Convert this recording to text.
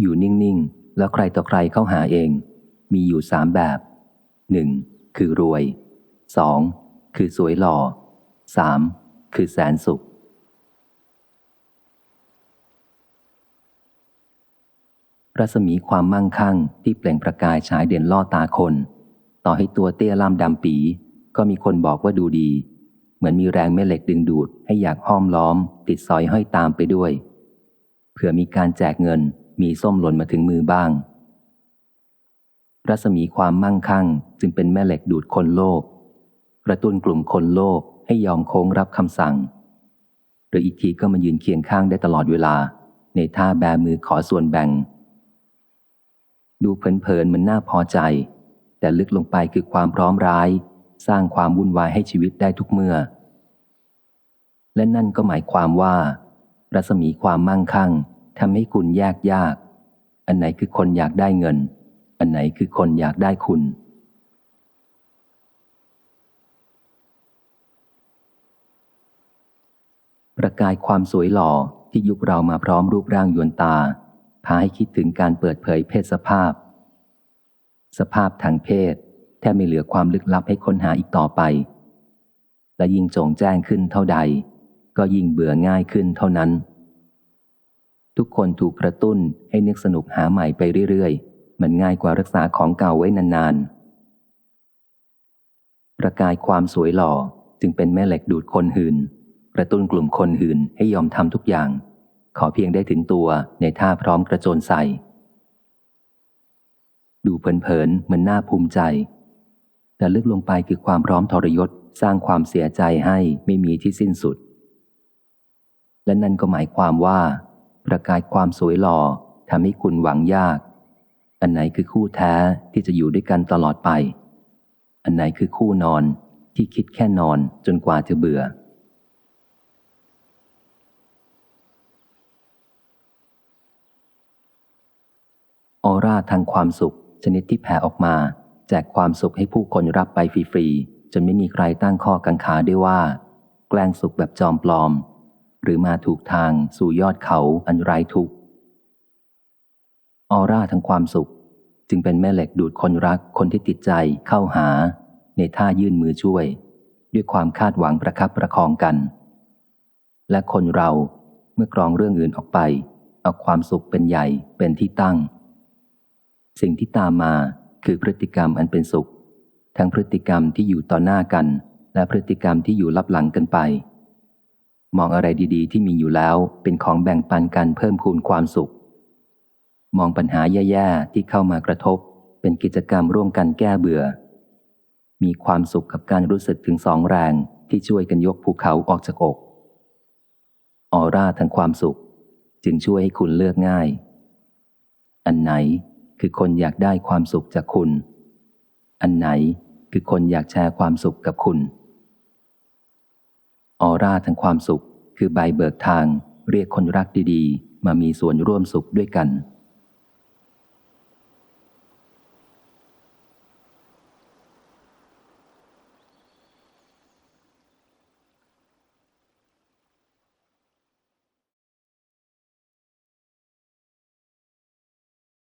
อยู่นิ่ง ๆ แล้วใครต่อใครเข้าหาเอง มีอยู่สามแบบหนึ่งคือรวยสองคือสวยหล่อสามคือแสนสุข รัศมีความมั่งคั่งที่เปล่งประกายฉายเด่นล่อตาคน ต่อให้ตัวเตี้ยล่ำดำปี ก็มีคนบอกว่าดูดี เหมือนมีแรงแม่เหล็กดึงดูดให้อยากห้อมล้อม ติดสอยห้อยตามไปด้วยเผื่อมีการแจกเงิน มีส้มหล่นมาถึงมือบ้าง รัศมีความมั่งคั่งจึงเป็นแม่เหล็กดูดคนโลภกระตุ้นกลุ่มคนโลภให้ยอมโค้งรับคำสั่ง หรืออีกทีก็มายืนเคียงข้างได้ตลอดเวลา ในท่าแบมือขอส่วนแบ่ง ดูเพลินๆเหมือนน่าพอใจ แต่ลึกลงไปคือความพร้อมร้าย สร้างความวุ่นวายให้ชีวิตได้ทุกเมื่อ และนั่นก็หมายความว่า รัศมีความมั่งคั่ง ทำให้คุณแยกยาก อันไหนคือคนอยากได้เงิน อันไหนคือคนอยากได้คุณ ประกายความสวยหล่อที่ยุคเรามาพร้อมรูปร่างยวนตา พาให้คิดถึงการเปิดเผยเพศสภาพ สภาพทางเพศ แทบไม่เหลือความลึกลับให้ค้นหาอีกต่อไป และยิ่งโจงแจ้งขึ้นเท่าใด ก็ยิ่งเบื่อง่ายขึ้นเท่านั้น ทุกคนถูกกระตุ้นให้นึกสนุกหาใหม่ไปเรื่อยๆ มันง่ายกว่ารักษาของเก่าไว้นานๆ ประกายความสวยหล่อจึงเป็นแม่เหล็กดูดคนหืนกระตุ้นกลุ่มคนหืนให้ยอมทำทุกอย่าง ขอเพียงได้ถึงตัวในท่าพร้อมกระโจนใส่ ดูเพลินๆเหมือนน่าภูมิใจ แต่ลึกลงไปคือความพร้อมทรยศสร้างความเสียใจให้ไม่มีที่สิ้นสุด และนั่นก็หมายความว่า ประกายความสวยหล่อทำให้คุณหวังยาก อันไหนคือคู่แท้ที่จะอยู่ด้วยกันตลอดไป อันไหนคือคู่นอนที่คิดแค่นอนจนกว่าจะเบื่อ ออร่าทางความสุข ชนิดที่แผ่ออกมา แจกความสุขให้ผู้คนรับไปฟรีๆจนไม่มีใครตั้งข้อกังขาได้ว่า แกล้งสุขแบบจอมปลอม หรือมาถูกทางสู่ยอดเขาอันไร้ทุกข์ออร่าทางความสุข จึงเป็นแม่เหล็กดูดคนรักคนที่ติดใจเข้าหา ในท่ายื่นมือช่วย ด้วยความคาดหวังประคับประคองกัน และคนเราเมื่อกรองเรื่องอื่นออกไป เอาความสุขเป็นใหญ่เป็นที่ตั้ง สิ่งที่ตามมาคือพฤติกรรมอันเป็นสุข ทั้งพฤติกรรมที่อยู่ต่อหน้ากัน และพฤติกรรมที่อยู่ลับหลังกันไป มองอะไรดีๆ ที่มีอยู่แล้วเป็นของแบ่งปันกันเพิ่มพูนความสุข มองปัญหาแย่ๆที่เข้ามากระทบ เป็นกิจกรรมร่วมกันแก้เบื่อ มีความสุขกับการรู้สึกถึงสองแรงที่ช่วยกันยกภูเขาออกจากอก ออร่าทางความสุข จึงช่วยให้คุณเลือกง่าย อันไหนคือคนอยากได้ความสุขจากคุณ อันไหนคือคนอยากแชร์ความสุขกับคุณ ออร่าทางความสุข คือใบเบิกทาง เรียกคนรักดีๆ มามีส่วนร่วมสุขด้วยกัน